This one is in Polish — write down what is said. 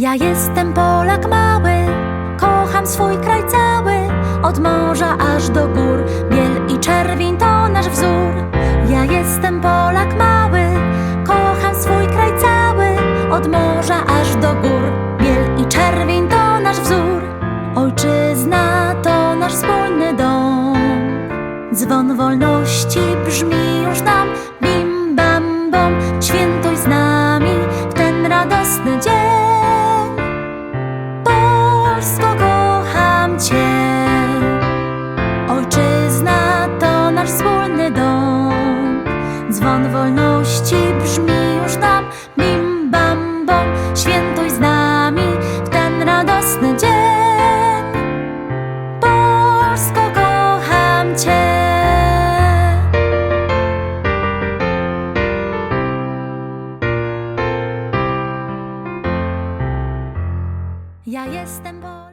Ja jestem Polak mały, kocham swój kraj cały, od morza aż do gór. Biel i czerwień to nasz wzór. Ja jestem Polak mały, kocham swój kraj cały, od morza aż do gór. Biel i czerwień to nasz wzór. Ojczyzna to nasz wspólny dom. Dzwon wolności brzmi już nam, Polsko, kocham Cię. Ojczyzna to nasz wspólny dom. Dzwon wolności Ja jestem Polak.